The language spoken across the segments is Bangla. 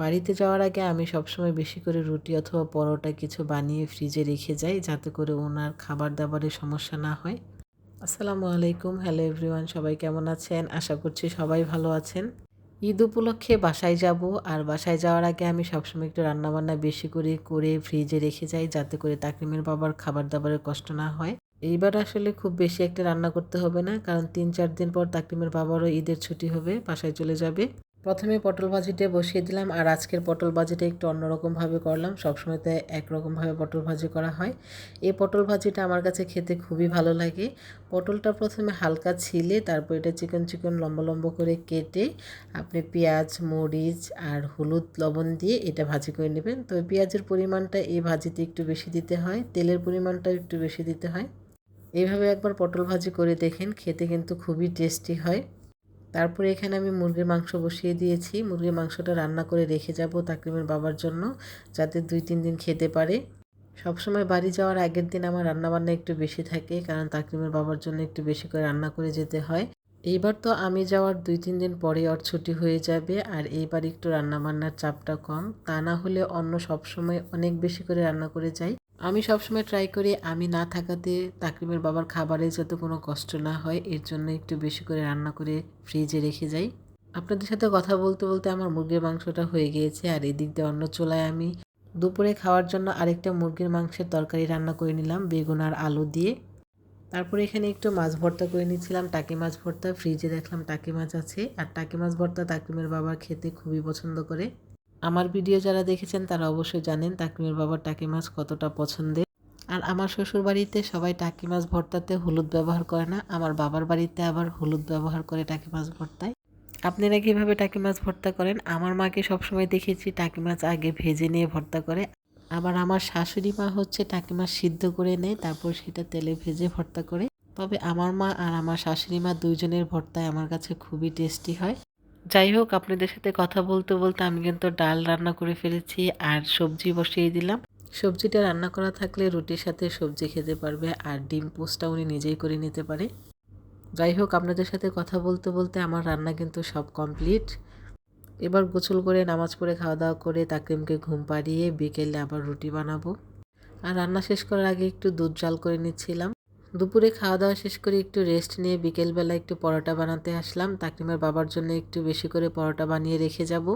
বাড়িতে যাওয়ার আগে আমি সবসময় বেশি করে রুটি অথবা পরোটা কিছু বানিয়ে ফ্রিজে রেখে যাই, যাতে করে ওনার খাবার দাবারের সমস্যা না হয়। আসসালামু আলাইকুম, হ্যালো এভরিওয়ান, সবাই কেমন আছেন? আশা করছি সবাই ভালো আছেন। ঈদ উপলক্ষে বাসায় যাব, আর বাসায় যাওয়ার আগে আমি সবসময় একটু রান্নাবান্না বেশি করে করে ফ্রিজে রেখে যাই, যাতে করে তাকরিমের বাবার খাবার দাবারের কষ্ট না হয়। এইবার আসলে খুব বেশি একটা রান্না করতে হবে না, কারণ তিন চার দিন পর তাকরিমের বাবারও ঈদের ছুটি হবে, বাসায় চলে যাবে। প্রথমে পটল ভাজিটা বসিয়ে দিলাম আর আজকের পটল ভাজিটা একটু অন্যরকমভাবে করলাম। সবসময় তো একরকমভাবে পটল ভাজি করা হয়। এই পটল ভাজিটা আমার কাছে খেতে খুবই ভালো লাগে। পটলটা প্রথমে হালকা ছিলে, তারপর এটা চিকন চিকন লম্বা লম্বা করে কেটে আপনি পেঁয়াজ, মরিচ আর হলুদ লবণ দিয়ে এটা ভাজি করে নেবেন। তো পেঁয়াজের পরিমাণটা এই ভাজিতে একটু বেশি দিতে হয়, তেলের পরিমাণটা একটু বেশি দিতে হয়। এইভাবে একবার পটল ভাজি করে দেখেন, খেতে কিন্তু খুবই টেস্টি হয়। তারপরে এখানে আমি মুরগির মাংস বসিয়ে দিয়েছি। মুরগির মাংসটা রান্না করে রেখে যাব তাকরিমের বাবার জন্য, যাতে দুই, তিন দিন খেতে পারে। সবসময় বাড়ি যাওয়ার আগের দিন আমার রান্নাবান্না একটু বেশি থাকে, কারণ তাকরিমের বাবার জন্য একটু বেশি করে রান্না করে যেতে হয়। এইবার তো আমি যাওয়ার দুই, তিন দিন পরে ওর ছুটি হয়ে যাবে, আর এইবার একটু রান্নাবান্নার চাপটা কম। তা না হলে অন্য সবসময় অনেক বেশি করে রান্না করে যাই। আমি সবসময় ট্রাই করি আমি না থাকাতে তাকরিমের বাবার খাবারে যাতে কোনো কষ্ট না হয়, এর জন্য একটু বেশি করে রান্না করে ফ্রিজে রেখে যাই। আপনাদের সাথে কথা বলতে বলতে আমার মুরগির মাংসটা হয়ে গিয়েছে, আর এদিক দিয়ে অন্য চোলায় আমি দুপুরে খাওয়ার জন্য আরেকটা মুরগির মাংসের তরকারি রান্না করে নিলাম, বেগুন আর আলু দিয়ে। তারপরে এখানে একটু মাছ ভর্তা করে নিয়েছিলাম টাকি মাছ ভর্তা ফ্রিজে দেখলাম টাকি মাছ আছে, আর টাকি মাছ ভর্তা তাকিমের বাবা খেতে খুবই পছন্দ করে। আমার ভিডিও যারা দেখেছেন তারা অবশ্যই জানেন তাকিমের বাবার টাকি মাছ কতটা পছন্দের। আর আমার শ্বশুর বাড়িতে সবাই টাকি মাছ ভর্তাতে হলুদ ব্যবহার করে না, আমার বাবার বাড়িতে আবার হলুদ ব্যবহার করে টাকি মাছ ভর্তায়। আপনারা কীভাবে টাকি মাছ ভর্তা করেন? আমার মাকে সবসময় দেখেছি টাকি মাছ আগে ভেজে নিয়ে ভর্তা করে। আবার আমার শাশুড়ি মা হচ্ছে টাকি মাছ সিদ্ধ করে নেয়, তারপর সেটা তেলে ভেজে ভর্তা করে। তবে আমার মা আর আমার শাশুড়ি মা দুইজনের ভর্তায় আমার কাছে খুবই টেস্টি হয়। যাই হোক, আপনাদের সাথে কথা বলতে বলতে আমি কিন্তু ডাল রান্না করে ফেলেছি আর সবজি বসিয়ে দিলাম। সবজিটা রান্না করা থাকলে রুটির সাথে সবজি খেতে পারবে আর ডিম পোস্টটা উনি নিজেই করে নিতে পারে। যাই হোক, আপনাদের সাথে কথা বলতে বলতে আমার রান্না কিন্তু সব কমপ্লিট। এবার গোসল করে, নামাজ পড়ে খাওয়া দাওয়া করে তাকিমকে ঘুম পাড়িয়ে বিকেলে আবার রুটি বানাবো। আর রান্না শেষ করার আগে একটু দুধ জাল করে নিচ্ছিলাম। দুপুরে খাওয়া দাওয়া শেষ করে একটু রেস্ট নিয়ে বিকেলবেলা একটু পরোটা বানাতে আসলাম। তাকিমের বাবার জন্য একটু বেশি করে পরোটা বানিয়ে রেখে যাব।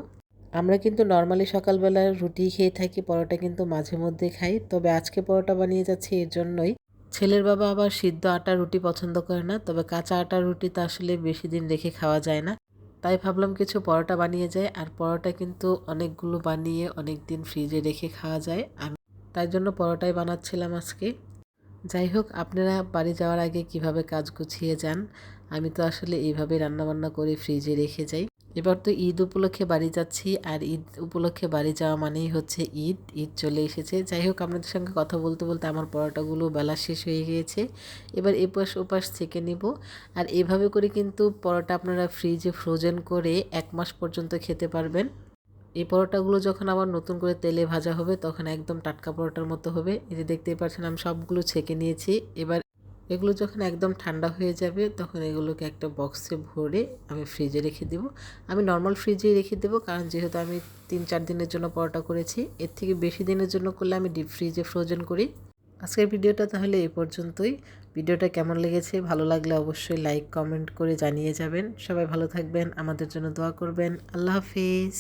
আমরা কিন্তু নর্মালি সকালবেলা রুটি খেয়ে থাকি, পরোটা কিন্তু মাঝে মধ্যে খাই। তবে আজকে পরোটা বানিয়ে যাচ্ছি এর জন্যই। ছেলের বাবা আবার সিদ্ধ আটা রুটি পছন্দ করে না, তবে কাঁচা আটা রুটি তো আসলে বেশি দিন রেখে খাওয়া যায় না। তাই ভাবলাম কিছু পরোটা বানিয়ে যায় আর পরোটা কিন্তু অনেকগুলো বানিয়ে অনেক দিন ফ্রিজে রেখে খাওয়া যায়। আমি তাই জন্য পরোটাই বানাচ্ছিলাম আজকে। যাই হোক, আপনারা বাড়ি যাওয়ার আগে কীভাবে কাজ গুছিয়ে যান? আমি তো আসলে এইভাবে রান্নাবান্না করে ফ্রিজে রেখে যাই। এবার তো ঈদ উপলক্ষে বাড়ি যাচ্ছি, আর ঈদ উপলক্ষে বাড়ি যাওয়া মানেই হচ্ছে ঈদ। ঈদ চলে এসেছে। যাই হোক, আপনাদের সঙ্গে কথা বলতে বলতে আমার পরোটাগুলো বেলা শেষ হয়ে গিয়েছে। এবার এপাশ ওপাশ থেকে নিব। আর এভাবে করে কিন্তু পরোটা আপনারা ফ্রিজে ফ্রোজেন করে এক মাস পর্যন্ত খেতে পারবেন। এই পরোটাগুলো যখন আবার নতুন করে তেলে ভাজা হবে, তখন একদম টাটকা পরোটার মতো হবে। এই যে দেখতেই পাচ্ছেন, আমি সবগুলো ছেঁকে নিয়েছি। এবার এগুলো যখন একদম ঠান্ডা হয়ে যাবে, তখন এগুলোকে একটা বক্সে ভরে আমি ফ্রিজে রেখে দেবো। আমি নর্মাল ফ্রিজেই রেখে দেবো, কারণ যেহেতু আমি তিন চার দিনের জন্য পরোটা করেছি, এর থেকে বেশি দিনের জন্য করলে আমি ডিপ ফ্রিজে ফ্রোজেন করি। আজকের ভিডিওটা তাহলে এই পর্যন্তই। ভিডিওটা কেমন লেগেছে, ভালো লাগলে অবশ্যই লাইক কমেন্ট করে জানিয়ে যাবেন। সবাই ভালো থাকবেন, আমাদের জন্য দোয়া করবেন। আল্লাহ হাফিজ।